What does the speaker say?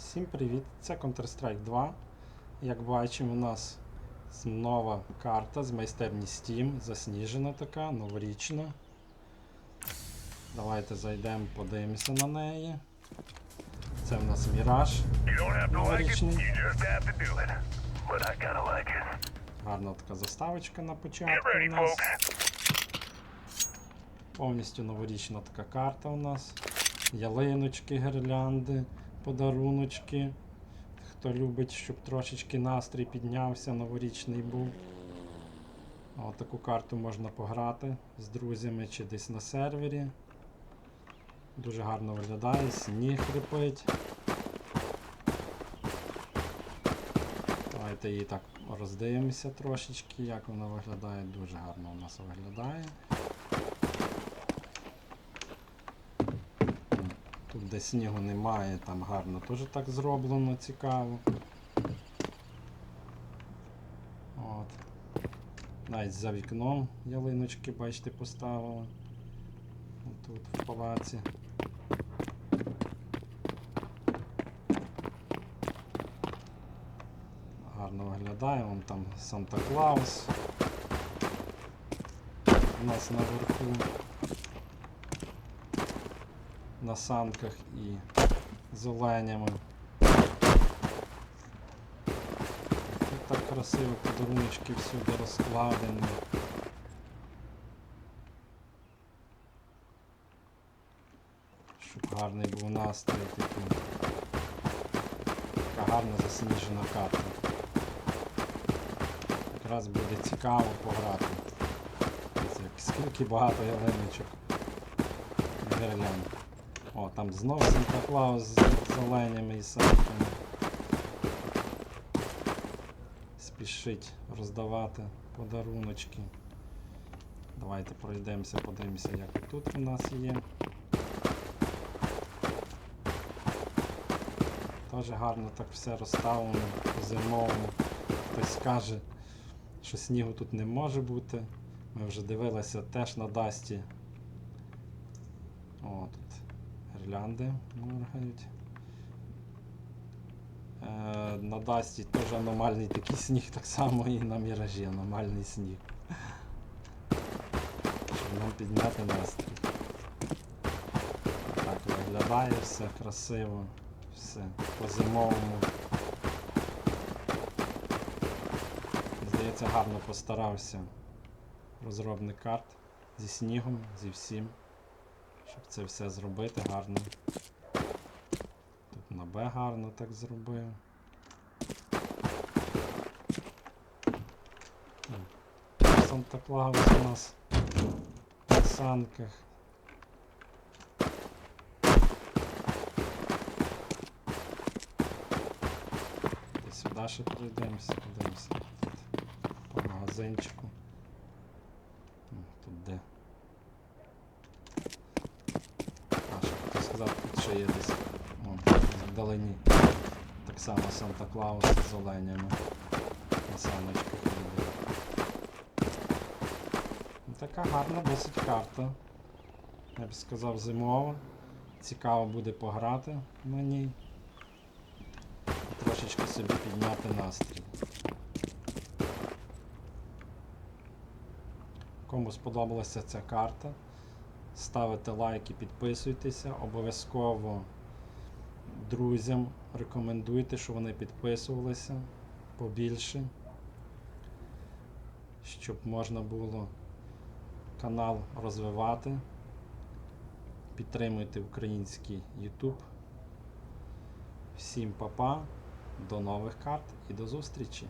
Всім привіт! Це Counter-Strike 2. Як бачимо, у нас нова карта з майстерні Steam, засніжена така, новорічна. Давайте зайдемо, подивимося на неї. Це в нас Міраж. Новорічний. Гарна така заставочка на початку у нас. Повністю новорічна така карта у нас. Ялиночки, гірлянди, подаруночки. Хто любить, щоб трошечки настрій піднявся, новорічний був. О, таку карту можна пограти з друзями чи десь на сервері. Дуже гарно виглядає, сніг кріпить. Давайте її так роздивимося трошечки, як вона виглядає. Дуже гарно у нас виглядає. Де снігу немає, там гарно теж так зроблено, цікаво. От. Навіть за вікном ялиночки, бачите, поставили. Тут в палаці. Гарно виглядає, вон там Санта Клаус. У нас наверху на санках і з оленями. Тут так красиво подаруночки всюди розкладені. Щоб гарний був настрій такий. Така гарна засніжена карта. Якраз буде цікаво пограти. Скільки багато ялиночок. Гірлянд. О, там знову Санта Клаус з з і санками. Спішить роздавати подаруночки. Давайте пройдемося, подивимося, як тут у нас є. Теж гарно так все розставлено по зимовому. Хтось скаже, що снігу тут не може бути. Ми вже дивилися теж на Дасті. О, тут гірлянди моргають. Е, на Дасті теж аномальний такий сніг, так само і на міражі аномальний сніг. Щоб нам підняти настрій. Так виглядає все красиво, все по-зимовому. Здається, гарно постарався розробник карт зі снігом, зі всім щоб це все зробити гарно. Тут на Б гарно так зробив. Санта Клаус у нас на санках. І сюди ще пройдемося, подивимося. По магазинчику. М, Тут де? А, хотів тут ще є десь вон, вдалині. Так само Санта Клаус з оленями. На саночках. Ну, Така гарна досить карта. Я б сказав зимова. Цікаво буде пограти на ній. Трошечки собі підняти настрій. Кому сподобалася ця карта, ставите лайки, підписуйтеся. Обов'язково друзям рекомендуйте, щоб вони підписувалися побільше, щоб можна було канал розвивати. Підтримуйте український YouTube. Всім па-па, до нових карт і до зустрічі!